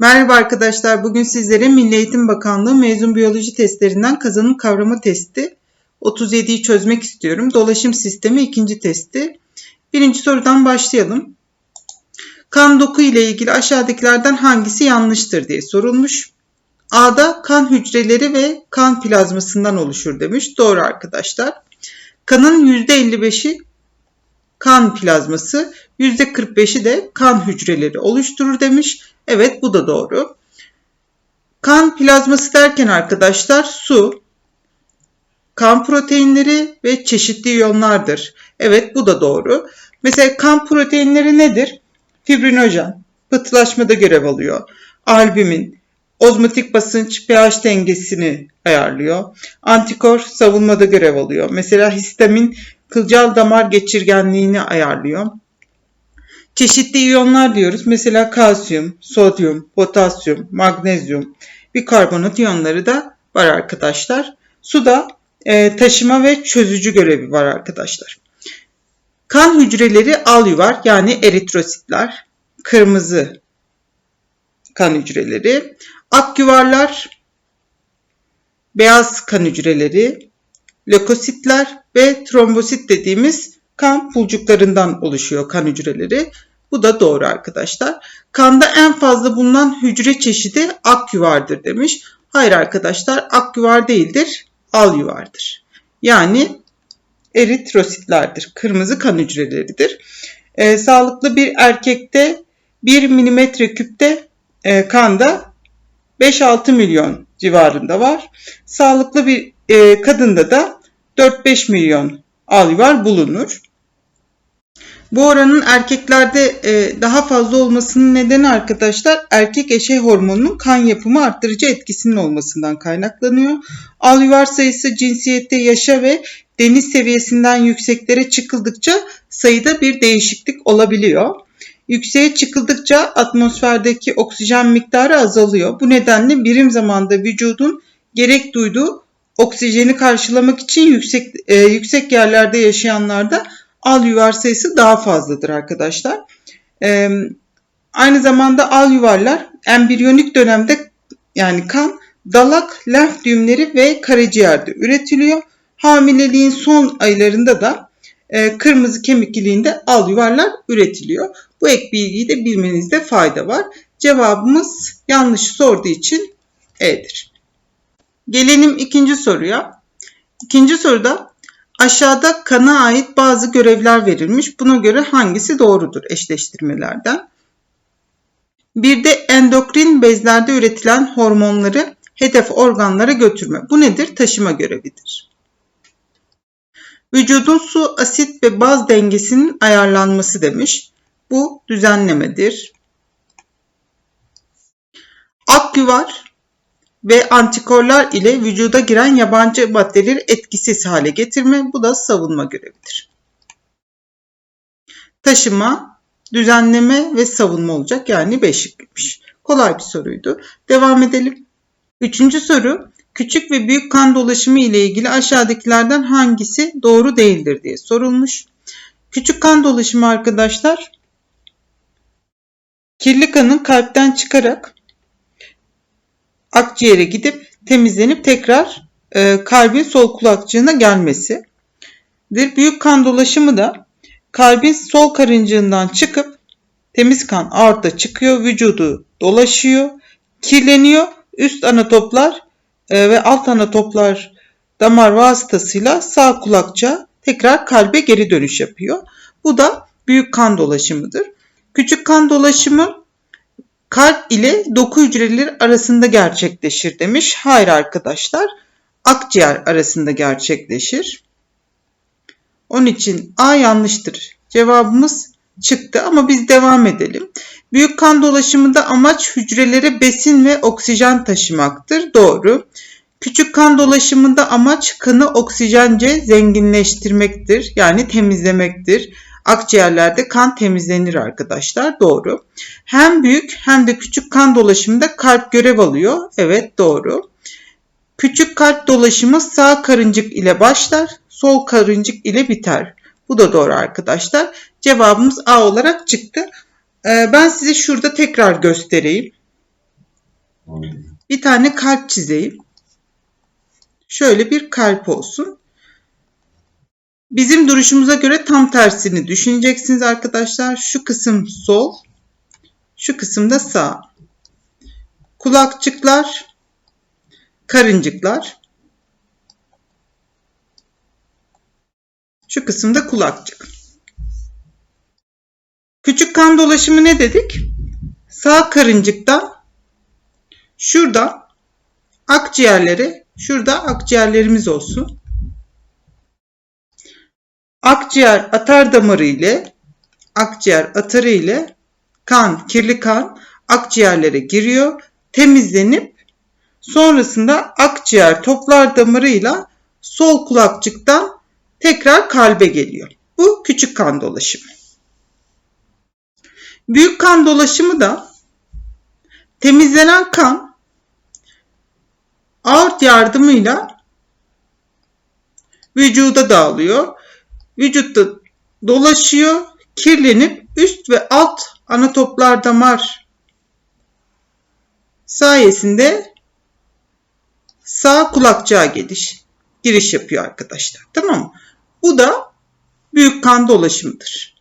Merhaba arkadaşlar. Bugün sizlere Milli Eğitim Bakanlığı mezun biyoloji testlerinden kazanım kavrama testi 37'yi çözmek istiyorum. Dolaşım sistemi ikinci testi. Birinci sorudan başlayalım. Kan doku ile ilgili aşağıdakilerden hangisi yanlıştır diye sorulmuş. A'da kan hücreleri ve kan plazmasından oluşur demiş. Doğru arkadaşlar. Kanın %55'i kan plazması, %45'i de kan hücreleri oluşturur demiş. Evet bu da doğru. Kan plazması derken arkadaşlar su, kan proteinleri ve çeşitli iyonlardır. Evet bu da doğru. Mesela kan proteinleri nedir? Fibrinojen, pıhtılaşmada görev alıyor. Albümin, ozmotik basınç pH dengesini ayarlıyor. Antikor savunmada görev alıyor. Mesela histamin kılcal damar geçirgenliğini ayarlıyor. Çeşitli iyonlar diyoruz. Mesela kalsiyum, sodyum, potasyum, magnezyum, bikarbonat iyonları da var arkadaşlar. Suda e, taşıma ve çözücü görevi var arkadaşlar. Kan hücreleri alyuvar yani eritrositler, kırmızı kan hücreleri, akyuvarlar, beyaz kan hücreleri, lökositler ve trombosit dediğimiz kan pulcuklarından oluşuyor kan hücreleri. Bu da doğru arkadaşlar. Kanda en fazla bulunan hücre çeşidi akyuvardır demiş. Hayır arkadaşlar akyuvar değildir, alyuvardır. Yani eritrositlerdir. Kırmızı kan hücreleridir. E, sağlıklı bir erkekte 1 milimetre küpte e, kanda 5-6 milyon civarında var. Sağlıklı bir e, kadında da 4-5 milyon alüvar bulunur. Bu oranın erkeklerde e, daha fazla olmasının nedeni arkadaşlar erkek eşey hormonunun kan yapımı arttırıcı etkisinin olmasından kaynaklanıyor. Alüvar sayısı cinsiyette yaşa ve deniz seviyesinden yükseklere çıkıldıkça sayıda bir değişiklik olabiliyor. Yükseğe çıkıldıkça atmosferdeki oksijen miktarı azalıyor. Bu nedenle birim zamanda vücudun gerek duyduğu oksijeni karşılamak için yüksek e, yüksek yerlerde yaşayanlarda al yuvar sayısı daha fazladır arkadaşlar. E, aynı zamanda al yuvarlar embriyonik dönemde yani kan, dalak, lenf düğümleri ve karaciğerde üretiliyor. Hamileliğin son aylarında da e, kırmızı kemik iliğinde al yuvarlar üretiliyor. Bu ek bilgiyi de bilmenizde fayda var. Cevabımız yanlış sorduğu için E'dir. Gelelim ikinci soruya. İkinci soruda aşağıda kana ait bazı görevler verilmiş. Buna göre hangisi doğrudur eşleştirmelerden? Bir de endokrin bezlerde üretilen hormonları hedef organlara götürme. Bu nedir? Taşıma görevidir. Vücudun su, asit ve baz dengesinin ayarlanması demiş. Bu düzenlemedir. Akgüvar ve antikorlar ile vücuda giren yabancı maddeleri etkisiz hale getirme. Bu da savunma görevidir. Taşıma, düzenleme ve savunma olacak. Yani beşikmiş. Kolay bir soruydu. Devam edelim. Üçüncü soru. Küçük ve büyük kan dolaşımı ile ilgili aşağıdakilerden hangisi doğru değildir diye sorulmuş. Küçük kan dolaşımı arkadaşlar kirli kanın kalpten çıkarak akciğere gidip temizlenip tekrar e, kalbin sol kulakçığına gelmesidir. Büyük kan dolaşımı da kalbin sol karıncığından çıkıp temiz kan aorta çıkıyor, vücudu dolaşıyor, kirleniyor. Üst ana toplar e, ve alt ana toplar damar vasıtasıyla sağ kulakça tekrar kalbe geri dönüş yapıyor. Bu da büyük kan dolaşımıdır. Küçük kan dolaşımı kalp ile doku hücreleri arasında gerçekleşir demiş. Hayır arkadaşlar. Akciğer arasında gerçekleşir. Onun için A yanlıştır. Cevabımız çıktı ama biz devam edelim. Büyük kan dolaşımında amaç hücrelere besin ve oksijen taşımaktır. Doğru. Küçük kan dolaşımında amaç kanı oksijence zenginleştirmektir. Yani temizlemektir. Akciğerlerde kan temizlenir arkadaşlar. Doğru. Hem büyük hem de küçük kan dolaşımında kalp görev alıyor. Evet doğru. Küçük kalp dolaşımı sağ karıncık ile başlar, sol karıncık ile biter. Bu da doğru arkadaşlar. Cevabımız A olarak çıktı. Ee, ben size şurada tekrar göstereyim. Bir tane kalp çizeyim. Şöyle bir kalp olsun. Bizim duruşumuza göre tam tersini düşüneceksiniz arkadaşlar. Şu kısım sol, şu kısımda sağ. Kulakçıklar, karıncıklar. Şu kısımda kulakçık. Küçük kan dolaşımı ne dedik? Sağ karıncıktan şurada akciğerleri, şurada akciğerlerimiz olsun. Akciğer atar damarı ile akciğer atarı ile kan, kirli kan akciğerlere giriyor, temizlenip sonrasında akciğer toplar damarıyla sol kulakçıktan tekrar kalbe geliyor. Bu küçük kan dolaşımı. Büyük kan dolaşımı da temizlenen kan aort yardımıyla vücuda dağılıyor. Vücutta dolaşıyor, kirlenip üst ve alt ana toplar damar sayesinde sağ kulakçığa geliş, giriş yapıyor arkadaşlar. Tamam mı? Bu da büyük kan dolaşımıdır.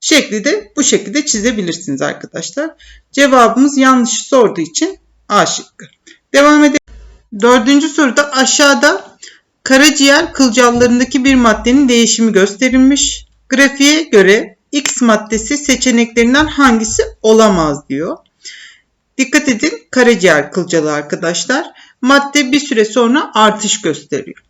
Şekli de bu şekilde çizebilirsiniz arkadaşlar. Cevabımız yanlış sorduğu için A şıkkı. Devam edelim. Dördüncü soruda aşağıda karaciğer kılcallarındaki bir maddenin değişimi gösterilmiş. Grafiğe göre X maddesi seçeneklerinden hangisi olamaz diyor. Dikkat edin karaciğer kılcalı arkadaşlar. Madde bir süre sonra artış gösteriyor.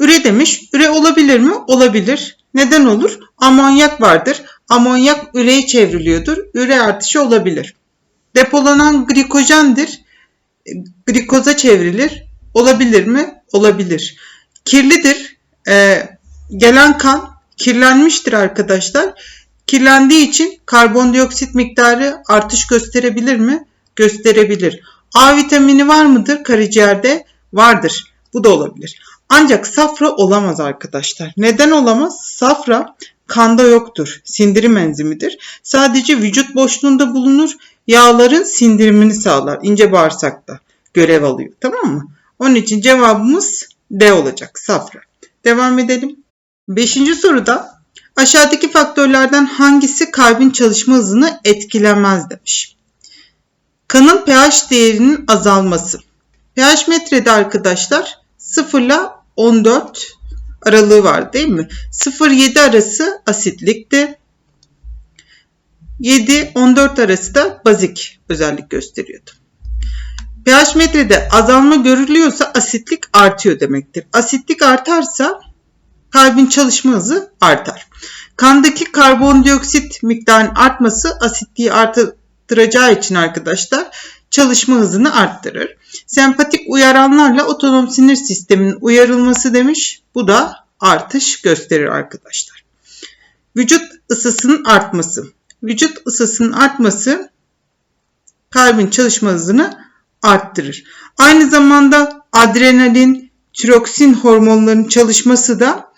Üre demiş. Üre olabilir mi? Olabilir. Neden olur? Amonyak vardır. Amonyak üreye çevriliyordur. Üre artışı olabilir. Depolanan glikojendir. Glikoza çevrilir. Olabilir mi? Olabilir. Kirlidir. Ee, gelen kan kirlenmiştir arkadaşlar. Kirlendiği için karbondioksit miktarı artış gösterebilir mi? Gösterebilir. A vitamini var mıdır karaciğerde? Vardır. Bu da olabilir. Ancak safra olamaz arkadaşlar. Neden olamaz? Safra kanda yoktur. Sindirim enzimidir. Sadece vücut boşluğunda bulunur. Yağların sindirimini sağlar. İnce bağırsakta görev alıyor. Tamam mı? Onun için cevabımız D olacak. Safra. Devam edelim. Beşinci soruda aşağıdaki faktörlerden hangisi kalbin çalışma hızını etkilemez demiş. Kanın pH değerinin azalması. pH metrede arkadaşlar 0 ile 14 aralığı var değil mi? 0-7 arası asitlikti. 7-14 arası da bazik özellik gösteriyordu. pH metrede azalma görülüyorsa asitlik artıyor demektir. Asitlik artarsa kalbin çalışma hızı artar. Kandaki karbondioksit miktarının artması asitliği arttıracağı için arkadaşlar çalışma hızını arttırır. Sempatik uyaranlarla otonom sinir sisteminin uyarılması demiş. Bu da artış gösterir arkadaşlar. Vücut ısısının artması. Vücut ısısının artması kalbin çalışma hızını arttırır. Aynı zamanda adrenalin, tiroksin hormonlarının çalışması da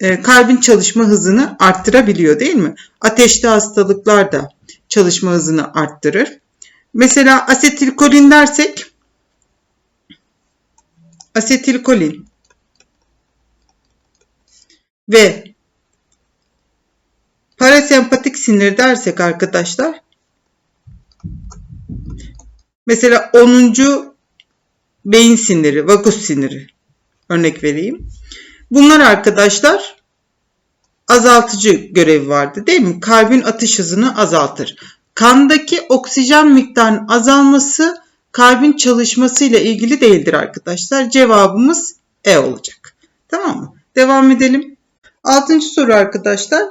e, kalbin çalışma hızını arttırabiliyor değil mi? Ateşli hastalıklar da çalışma hızını arttırır. Mesela asetilkolin dersek asetilkolin ve parasempatik sinir dersek arkadaşlar mesela 10. beyin siniri, vagus siniri örnek vereyim. Bunlar arkadaşlar azaltıcı görevi vardı değil mi? Kalbin atış hızını azaltır. Kandaki oksijen miktarının azalması kalbin çalışmasıyla ilgili değildir arkadaşlar. Cevabımız E olacak. Tamam mı? Devam edelim. Altıncı soru arkadaşlar.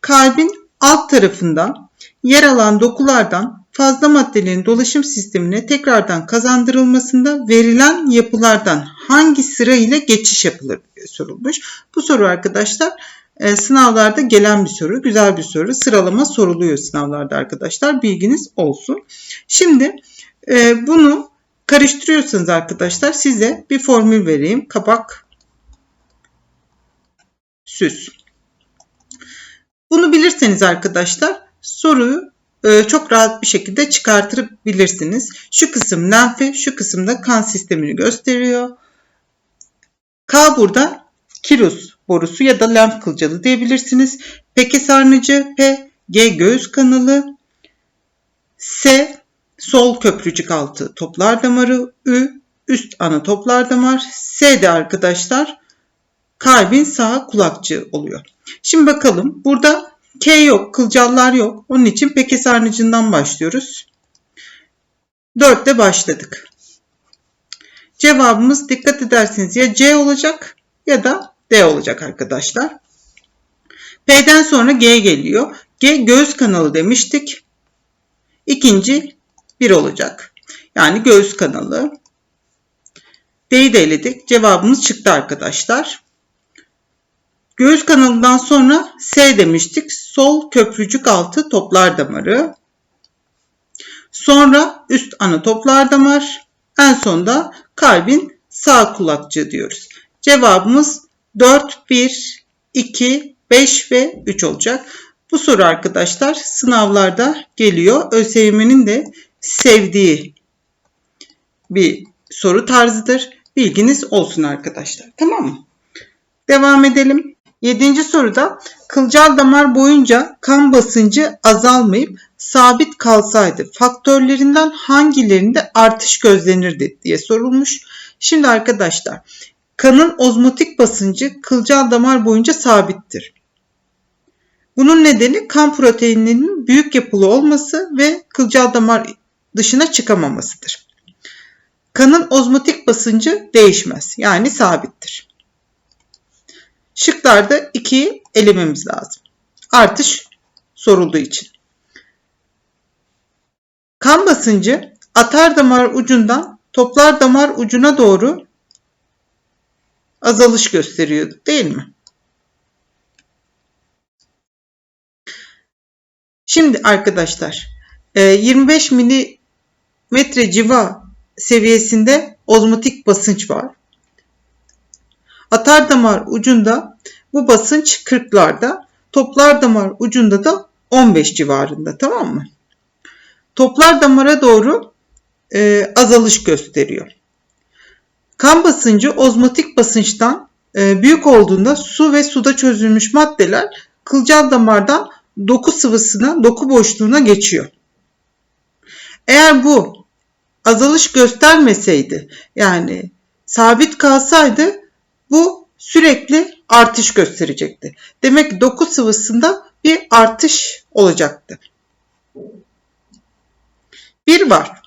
Kalbin alt tarafından yer alan dokulardan fazla maddelerin dolaşım sistemine tekrardan kazandırılmasında verilen yapılardan hangi sıra ile geçiş yapılır diye sorulmuş. Bu soru arkadaşlar e, sınavlarda gelen bir soru. Güzel bir soru. Sıralama soruluyor sınavlarda arkadaşlar. Bilginiz olsun. Şimdi e, bunu karıştırıyorsanız arkadaşlar size bir formül vereyim. Kabak süs. Bunu bilirseniz arkadaşlar soruyu çok rahat bir şekilde çıkartabilirsiniz. Şu kısım lenfi, şu kısımda kan sistemini gösteriyor. K burada kirus borusu ya da lenf kılcalı diyebilirsiniz. Peki sarnıcı P, G göğüs kanalı, S sol köprücük altı toplar damarı, Ü üst ana toplar damar, S de arkadaşlar kalbin sağ kulakçığı oluyor. Şimdi bakalım burada K yok, kılcallar yok. Onun için peke sarnıcından başlıyoruz. 4'te başladık. Cevabımız dikkat ederseniz ya C olacak ya da D olacak arkadaşlar. P'den sonra G geliyor. G göğüs kanalı demiştik. İkinci 1 olacak. Yani göğüs kanalı. D'yi de eledik. Cevabımız çıktı arkadaşlar. Göğüs kanalından sonra S demiştik. Sol köprücük altı toplar damarı. Sonra üst ana toplar damar. En sonda kalbin sağ kulakçığı diyoruz. Cevabımız 4, 1, 2, 5 ve 3 olacak. Bu soru arkadaşlar sınavlarda geliyor. ÖSYM'nin de sevdiği bir soru tarzıdır. Bilginiz olsun arkadaşlar. Tamam mı? Devam edelim. Yedinci soruda kılcal damar boyunca kan basıncı azalmayıp sabit kalsaydı faktörlerinden hangilerinde artış gözlenirdi diye sorulmuş. Şimdi arkadaşlar kanın ozmotik basıncı kılcal damar boyunca sabittir. Bunun nedeni kan proteinlerinin büyük yapılı olması ve kılcal damar dışına çıkamamasıdır. Kanın ozmotik basıncı değişmez yani sabittir. Şıklarda 2'yi elememiz lazım. Artış sorulduğu için. Kan basıncı atar damar ucundan toplar damar ucuna doğru azalış gösteriyordu değil mi? Şimdi arkadaşlar 25 milimetre civa seviyesinde ozmotik basınç var. Atar damar ucunda bu basınç 40'larda, toplar damar ucunda da 15 civarında tamam mı? Toplar damara doğru e, azalış gösteriyor. Kan basıncı ozmotik basınçtan e, büyük olduğunda su ve suda çözülmüş maddeler kılcal damardan doku sıvısına, doku boşluğuna geçiyor. Eğer bu azalış göstermeseydi yani sabit kalsaydı bu sürekli artış gösterecekti. Demek ki doku sıvısında bir artış olacaktı. Bir var.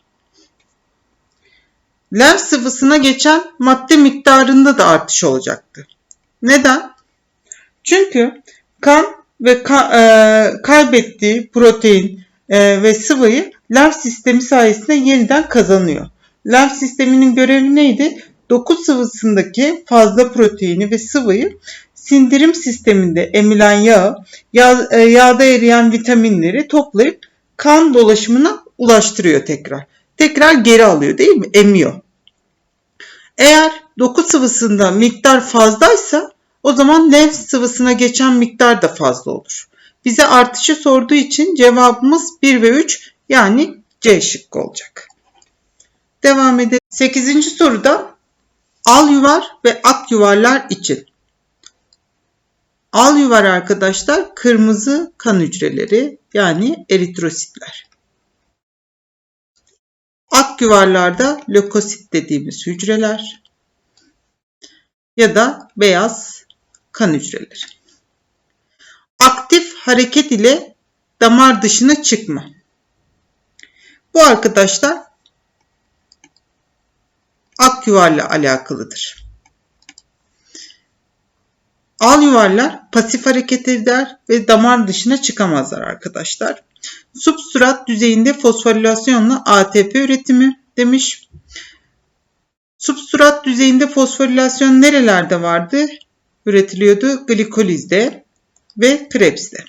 Lenf sıvısına geçen madde miktarında da artış olacaktı. Neden? Çünkü kan ve ka, e, kaybettiği protein e, ve sıvıyı lenf sistemi sayesinde yeniden kazanıyor. Lenf sisteminin görevi neydi? Doku sıvısındaki fazla proteini ve sıvıyı sindirim sisteminde emilen yağı, yağ, e, yağda eriyen vitaminleri toplayıp kan dolaşımına ulaştırıyor tekrar. Tekrar geri alıyor değil mi? Emiyor. Eğer doku sıvısında miktar fazlaysa o zaman lenf sıvısına geçen miktar da fazla olur. Bize artışı sorduğu için cevabımız 1 ve 3 yani C şıkkı olacak. Devam edelim. 8. soruda Al yuvar ve ak yuvarlar için. Al yuvar arkadaşlar kırmızı kan hücreleri yani eritrositler. Ak yuvarlarda lökosit dediğimiz hücreler ya da beyaz kan hücreleri. Aktif hareket ile damar dışına çıkma. Bu arkadaşlar ak yuvarla alakalıdır. Al yuvarlar pasif hareket eder ve damar dışına çıkamazlar arkadaşlar. Substrat düzeyinde fosforilasyonla ATP üretimi demiş. Substrat düzeyinde fosforilasyon nerelerde vardı? Üretiliyordu glikolizde ve Krebs'te.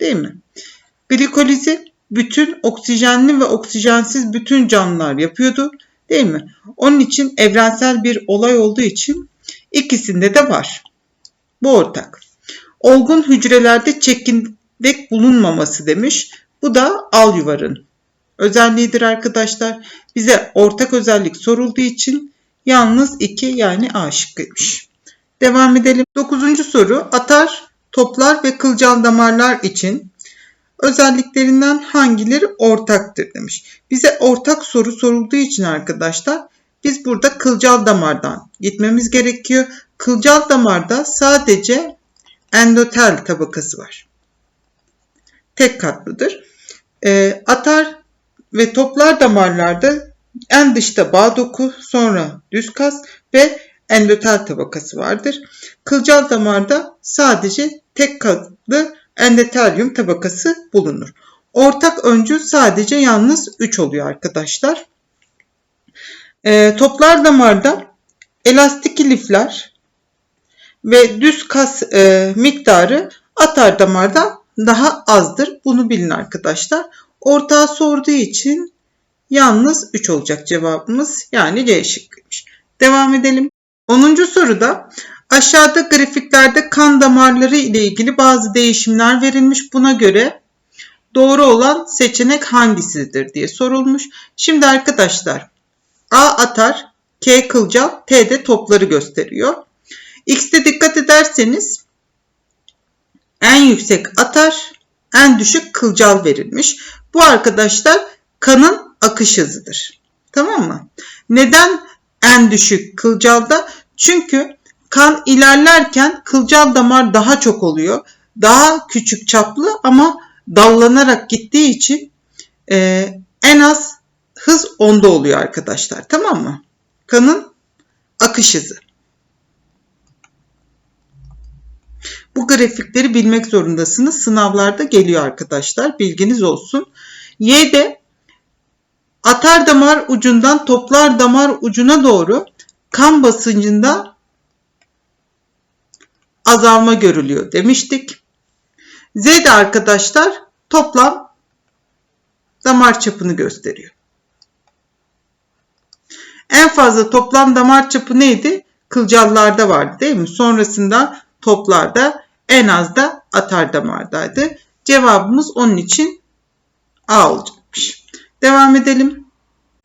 Değil mi? Glikolizi bütün oksijenli ve oksijensiz bütün canlılar yapıyordu. Değil mi? Onun için evrensel bir olay olduğu için ikisinde de var. Bu ortak. Olgun hücrelerde çekirdek bulunmaması demiş. Bu da al yuvarın özelliğidir arkadaşlar. Bize ortak özellik sorulduğu için yalnız 2 yani A şıkkıymış. Devam edelim. 9. soru atar, toplar ve kılcal damarlar için özelliklerinden hangileri ortaktır demiş. Bize ortak soru sorulduğu için arkadaşlar biz burada kılcal damardan gitmemiz gerekiyor. Kılcal damarda sadece endotel tabakası var. Tek katlıdır. E, atar ve toplar damarlarda en dışta bağ doku, sonra düz kas ve endotel tabakası vardır. Kılcal damarda sadece tek katlı endotelyum tabakası bulunur. Ortak öncül sadece yalnız 3 oluyor arkadaşlar. E, toplar damarda elastik lifler ve düz kas e, miktarı atar damarda daha azdır. Bunu bilin arkadaşlar. Ortağı sorduğu için yalnız 3 olacak cevabımız. Yani C şıkkıymış. Devam edelim. 10. soruda aşağıda grafiklerde kan damarları ile ilgili bazı değişimler verilmiş. Buna göre doğru olan seçenek hangisidir diye sorulmuş. Şimdi arkadaşlar A atar, K kılcal, T de topları gösteriyor. X'te dikkat ederseniz en yüksek atar, en düşük kılcal verilmiş. Bu arkadaşlar kanın akış hızıdır. Tamam mı? Neden en düşük kılcalda? Çünkü kan ilerlerken kılcal damar daha çok oluyor. Daha küçük çaplı ama dallanarak gittiği için e, en az hız onda oluyor arkadaşlar. Tamam mı? Kanın akış hızı. Bu grafikleri bilmek zorundasınız. Sınavlarda geliyor arkadaşlar. Bilginiz olsun. Y'de atar damar ucundan toplar damar ucuna doğru kan basıncında azalma görülüyor demiştik. Z'de arkadaşlar toplam damar çapını gösteriyor. En fazla toplam damar çapı neydi? Kılcallarda vardı değil mi? Sonrasında toplarda en az da atar damardaydı. Cevabımız onun için A olacakmış. Devam edelim.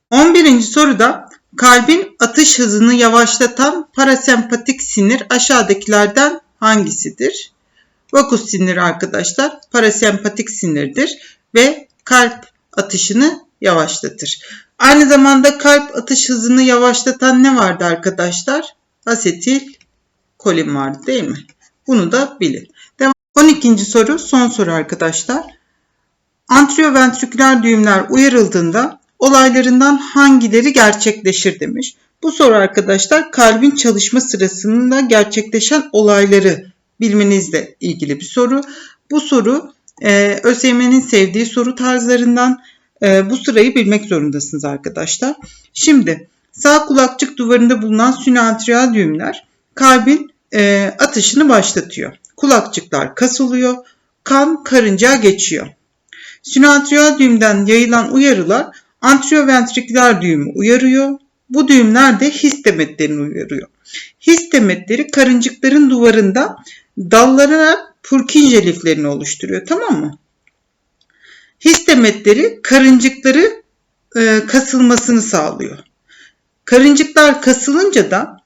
11. soruda kalbin atış hızını yavaşlatan parasempatik sinir aşağıdakilerden hangisidir? Vakus siniri arkadaşlar parasempatik sinirdir ve kalp atışını yavaşlatır. Aynı zamanda kalp atış hızını yavaşlatan ne vardı arkadaşlar? Asetil kolin vardı değil mi? Bunu da bilin. Devam. 12. soru son soru arkadaşlar. Antrioventriküler düğümler uyarıldığında olaylarından hangileri gerçekleşir demiş. Bu soru arkadaşlar kalbin çalışma sırasında gerçekleşen olayları bilmenizle ilgili bir soru. Bu soru e, ÖSYM'nin sevdiği soru tarzlarından e, bu sırayı bilmek zorundasınız arkadaşlar. Şimdi sağ kulakçık duvarında bulunan sünatriyal düğümler kalbin e, atışını başlatıyor. Kulakçıklar kasılıyor, kan karıncağa geçiyor. Sünatriyal düğümden yayılan uyarılar antrioventriküler düğümü uyarıyor. Bu düğümler de his demetlerini uyarıyor. His demetleri karıncıkların duvarında dallanarak Purkinje liflerini oluşturuyor. Tamam mı? His demetleri karıncıkları e, kasılmasını sağlıyor. Karıncıklar kasılınca da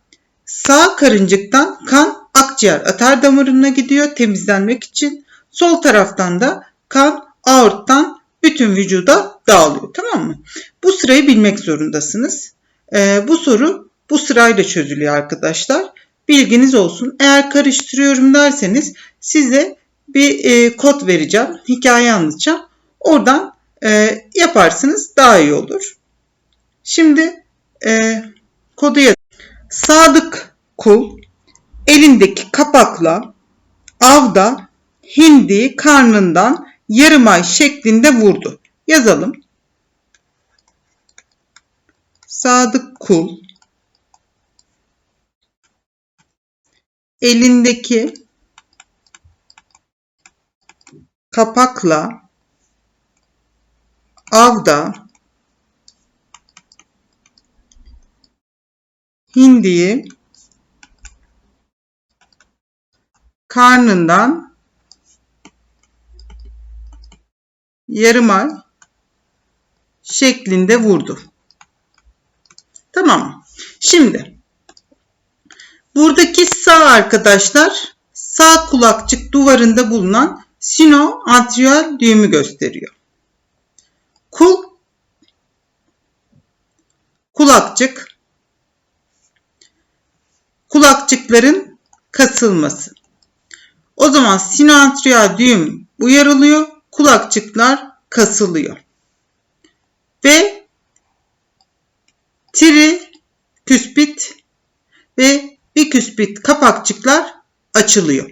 sağ karıncıktan kan akciğer atar damarına gidiyor temizlenmek için. Sol taraftan da kan aorttan bütün vücuda dağılıyor. Tamam mı? Bu sırayı bilmek zorundasınız. Ee, bu soru bu sırayla çözülüyor arkadaşlar. Bilginiz olsun. Eğer karıştırıyorum derseniz size bir e, kod vereceğim. Hikaye anlatacağım. Oradan e, yaparsınız daha iyi olur. Şimdi e, kodu yaz. Sadık kul elindeki kapakla avda hindi karnından yarım ay şeklinde vurdu. Yazalım. Sadık kul elindeki kapakla avda hindiyi karnından yarım ay şeklinde vurdu. Tamam? Şimdi buradaki sağ arkadaşlar sağ kulakçık duvarında bulunan sinoantriyal düğümü gösteriyor. Kul kulakçık kulakçıkların kasılması. O zaman sinoantriyal düğüm uyarılıyor, kulakçıklar kasılıyor. Ve küspit ve biküspit kapakçıklar açılıyor.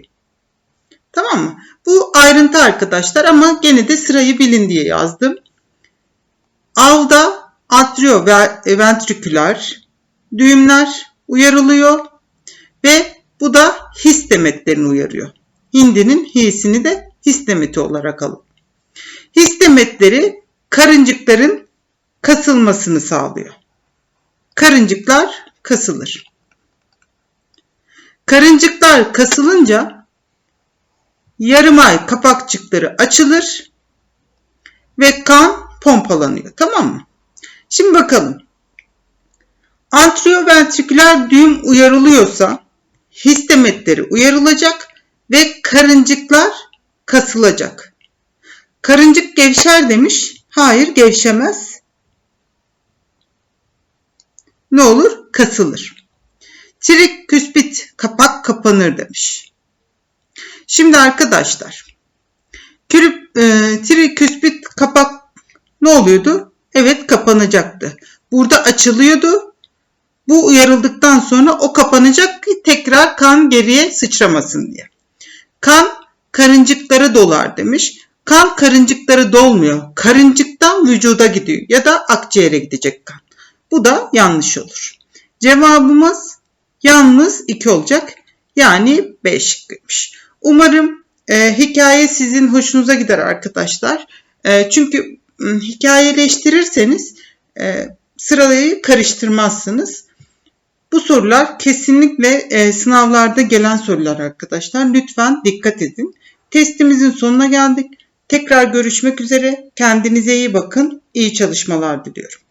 Tamam mı? Bu ayrıntı arkadaşlar ama gene de sırayı bilin diye yazdım. Avda atrioventriküler düğümler uyarılıyor ve bu da his demetlerini uyarıyor. Hindinin hisini de his demeti olarak alın. His demetleri karıncıkların kasılmasını sağlıyor. Karıncıklar kasılır. Karıncıklar kasılınca yarım ay kapakçıkları açılır ve kan pompalanıyor. Tamam mı? Şimdi bakalım. Antrioventriküler düğüm uyarılıyorsa his demetleri uyarılacak ve karıncıklar kasılacak. Karıncık gevşer demiş. Hayır gevşemez. Ne olur? Kasılır. Trik küspit kapak kapanır demiş. Şimdi arkadaşlar kürüp, e, triküspit kapak ne oluyordu? Evet kapanacaktı. Burada açılıyordu. Bu uyarıldıktan sonra o kapanacak ki tekrar kan geriye sıçramasın diye. Kan karıncıklara dolar demiş. Kan karıncıklara dolmuyor. Karıncıktan vücuda gidiyor ya da akciğere gidecek kan. Bu da yanlış olur. Cevabımız yalnız 2 olacak. Yani B şıkkıymış. Umarım e, hikaye sizin hoşunuza gider arkadaşlar. E, çünkü hikayeleştirirseniz e, sırayı karıştırmazsınız. Bu sorular kesinlikle e, sınavlarda gelen sorular arkadaşlar. Lütfen dikkat edin. Testimizin sonuna geldik. Tekrar görüşmek üzere. Kendinize iyi bakın. İyi çalışmalar diliyorum.